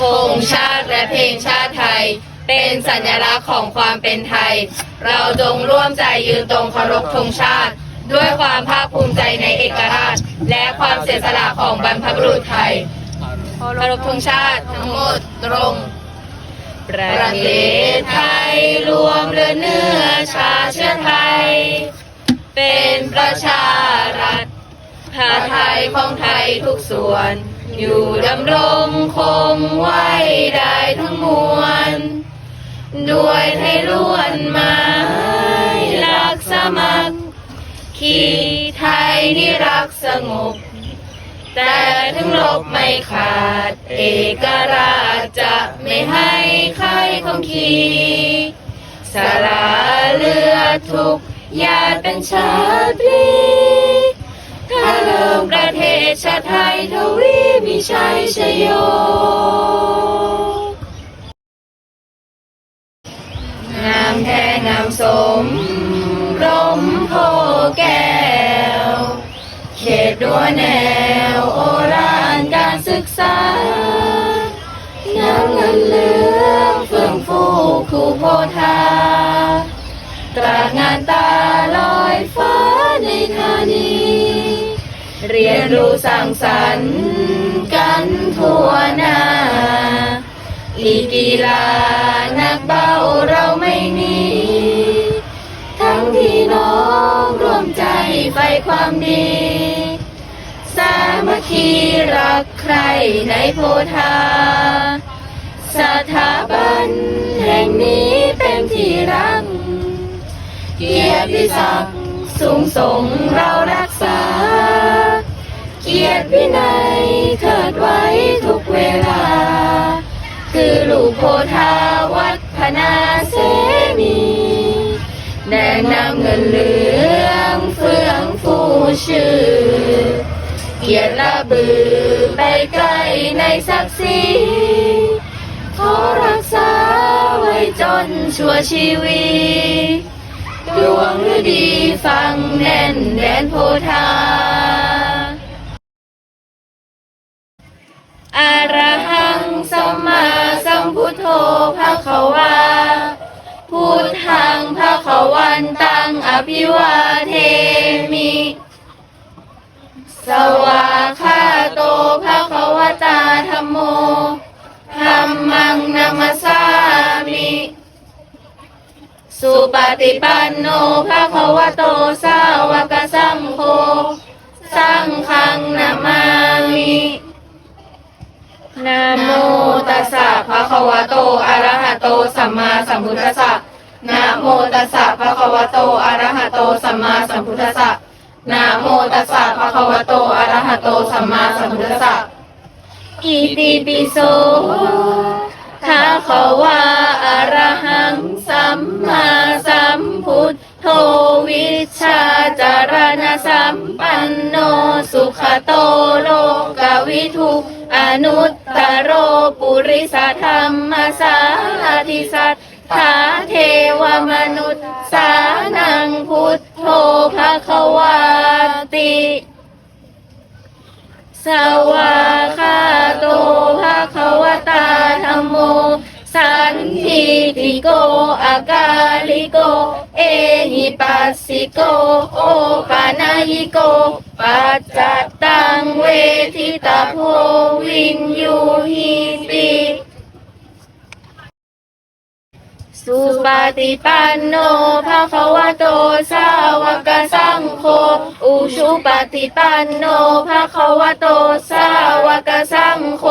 ธงชาติและเพลงชาติไทย เป็นสัญลักษณ์ของความเป็นไทย เราจงร่วมใจยืนตรงเคารพธงชาติ ด้วยความภาคภูมิใจในเอกราช และความเสียสละของบรรพบุรุษไทยเคารพธงชาติทั้งหมดตรงประเทศไทยรวมเรือเนื้อชาเชื้อไทย เป็นประชารัฐผาไทยของไทยทุกส่วน อยู่ดำรงคงไว้ได้ทั้งมวล ด้วยไทยล้วนไม้รักสมัคร ขีไทยนี่รักสงบ แต่ถึงลบไม่ขาด เอกราชจะไม่ให้ใครของขีสละเลือดทุกหยาเป็นชาติพ เดิมประเทศชาติไทยทวีมีชัยชโยงามแท้งามสมร่มโพแก้ว เขตดัวแนว โอรานการศึกษาน้ำเงินเลื เรียนรู้สร้างสรรค์กันทั่วหน้าลีกีฬานักเบาเราไม่หนีทั้งพี่น้องร่วมใจไฟความดี สามัคคีรักใครในโพธาสถาบันแห่งนี้เป็นที่รัก เกียรติศักดิ์สูงส่งเรารัก เวลา คือลูกโพธาวัฒนาเสนีแดงน้ำเงินเหลืองเฟื่องฟูชื่อ เกียรติละบือไปไกลในศักดิ์ศรีขอรักษาไว้จนชั่วชีวิตดวงฤดีฟังแน่นแดนโพธา อรหังสัมมาสัมพุทโธภะคะวาพุทธังภะคะวันตังอภิวาเทมิ สวาคาโตภะคะวตาธัมโมธัมมังนัมสสามิ สุปฏิปันโนภะคะวโตสาวกสังโฆ สังฆังนามามิ นะโมตัสสะภะคะวะโตอะระหะโตสัมมาสัมพุทธัสสะนะโมตัสสะภะคะวะโตอะระหะโตสัมมาสัมพุทธัสสะนะโมตัสสะภะคะวะโตอะระหะโตสัมมาสัมพุทธัสสะอิติปิโสภะคะวะอะระหังสัมมาสัมพุทโธวิชชาจารณสัมปันโนสุขโต โลกวิทุอนุตตโรปุริสธรรมสาธิสัทธาเทวมนุษย์สานังพุทโธภคะวาติ สวาคาโตภะควตาธัมโม สันทิติโกอากาลิโก เอ ปัสสิโก โอปานายิโก ปัจจัตตังเวทิตาโพวินยูหิติสุปฏิปันโนภะคะวะโต สาวกสังโฆ อุชุปฏิปันโนภะคะวะโต สาวกสังโฆ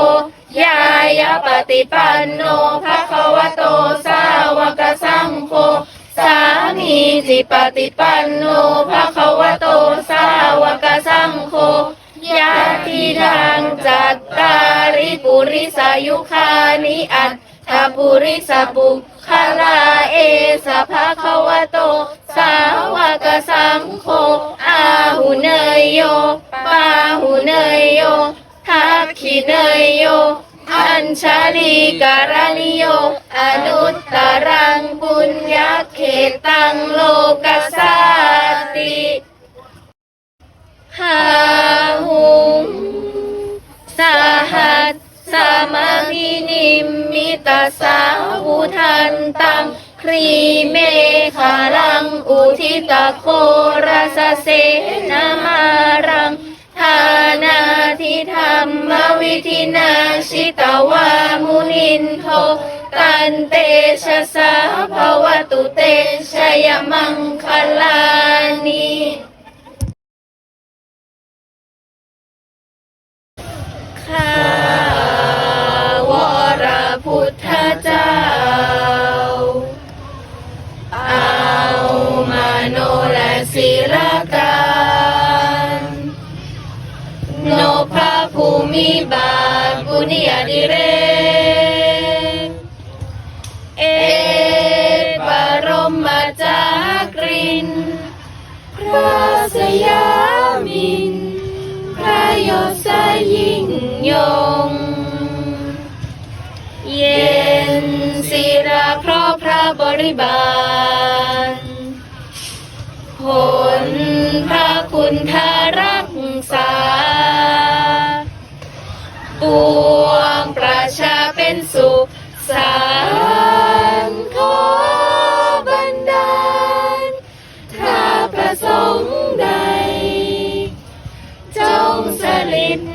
ยายาปฏิปันโนภะคะวะโตสาวกสังโฆสา มีจิปฏิปันโนภะคะวะโตสาวกสังโฆยาติดังจัตตาริปุริสายุคานิอัตถปุริสปุคลาเอสะภะคะวะโต สาวกสังโฆอาหุเนยโยปาหุเนยโยทักขิเนยโย อัญชลีการณิโย อนุตตรังปุญญเขตังโลกัสสาติหาหุงสหัสสามาพินิมมิตาสาวุทันตังครีเมฆาลัง อุทิตโคราสเสนามารังทาน ธรรมวิธินาชิตาวามุนินโทตันเตชะสาภวตุเตชยมังคลานิข้า มิบาลบุญญาดิเรกเอกบรมจากริน พระสยามิน พระยศยิ่งยง เย็นศิราเพราะพระบริบาล me.